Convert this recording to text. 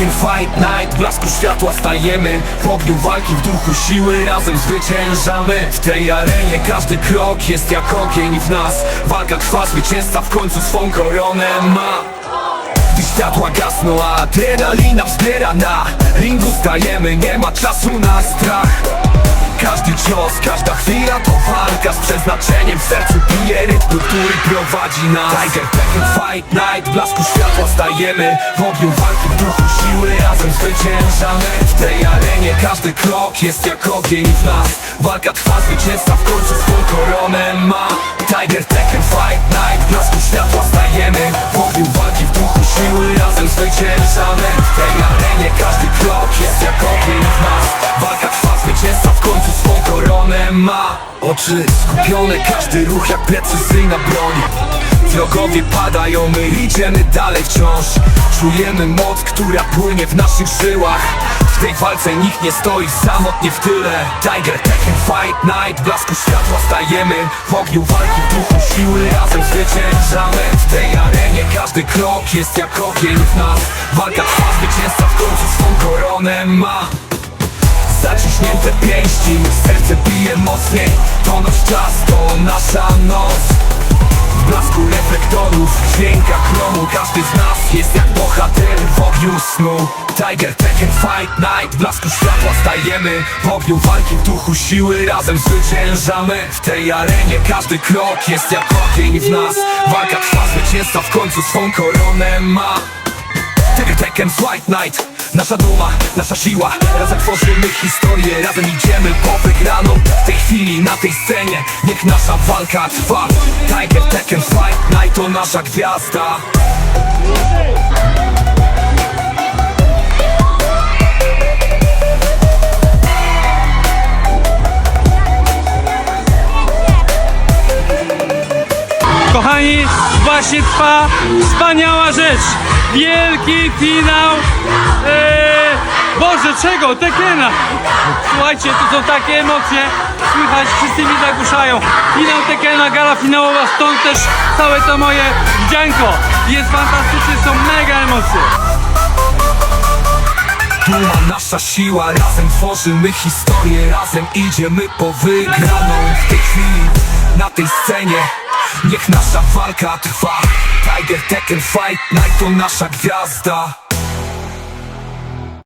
Tekken Fight Night Blasku światła stajemy. W ogniu walki w duchu siły Razem zwyciężamy. W tej arenie każdy krok jest jak ogień w nas. Walka trwa, zwycięzca w końcu swą koronę ma. Gdy światła gasną, a adrenalina wzbiera na. Ringu stajemy, nie ma czasu na strach Każdy cios, każda chwila to walka z przeznaczeniem W sercu. Bije rytm, który prowadzi nas. Tiger Tekken Fight Night, blasku światła stajemy. W ogniu walki, w duchu siły, razem zwyciężamy. W tej arenie każdy krok jest jak ogień w nas. Walka trwa, zwycięzca w końcu swą koronę ma. Tiger Tekken Fight Night, blasku światła stajemy. W ogniu walki, w duchu siły, razem zwyciężamy. W tej arenie każdy krok jest jak ogień w nas. Walka trwa, zwycięzca ma Oczy skupione, każdy ruch jak precyzyjna broń. Wrogowie padają, my idziemy dalej wciąż. Czujemy moc, która płynie w naszych żyłach. W tej walce nikt nie stoi samotnie w tyle. Tiger, Tekken, Fight, Night, w blasku światła stajemy. W ogniu walki, w duchu siły, razem zwyciężamy. W tej arenie każdy krok jest jak ogień w nas. Walka trwa, zwycięzca w końcu swą koronę ma Zaciśnięte pięści, serce bije mocniej. To nasz czas, to nasza noc. W blasku reflektorów, w dźwiękach chromu. Każdy z nas jest jak bohater w ogniu snu. Tiger, Tekken, Fight, Night. W blasku światła stajemy. W ogniu walki, w duchu siły. Razem zwyciężamy. W tej arenie każdy krok jest jak ogień w nas. Walka trwa, zwycięzca w końcu swą koronę ma. Tekken, Tekken, Fight Night Nasza duma, nasza siła. Razem tworzymy historię Razem idziemy po wygraną. W tej chwili, na tej scenie Niech nasza walka trwa. Tiger, Tekken, Fight Night to nasza gwiazda Kochani, właśnie trwa wspaniała rzecz. Wielki finał. Eee, Boże, czego? Tekena. Słuchajcie, to są takie emocje. Słychać, wszyscy mi zagłuszają. Finał Tekena, gala finałowa, stąd też całe to moje wdzianko. Jest fantastycznie, są mega emocje. Duma, nasza siła Razem tworzymy historię Razem idziemy po wygraną W tej chwili, na tej scenie Niech nasza walka trwa. Tiger, Tekken, Fight Night to nasza gwiazda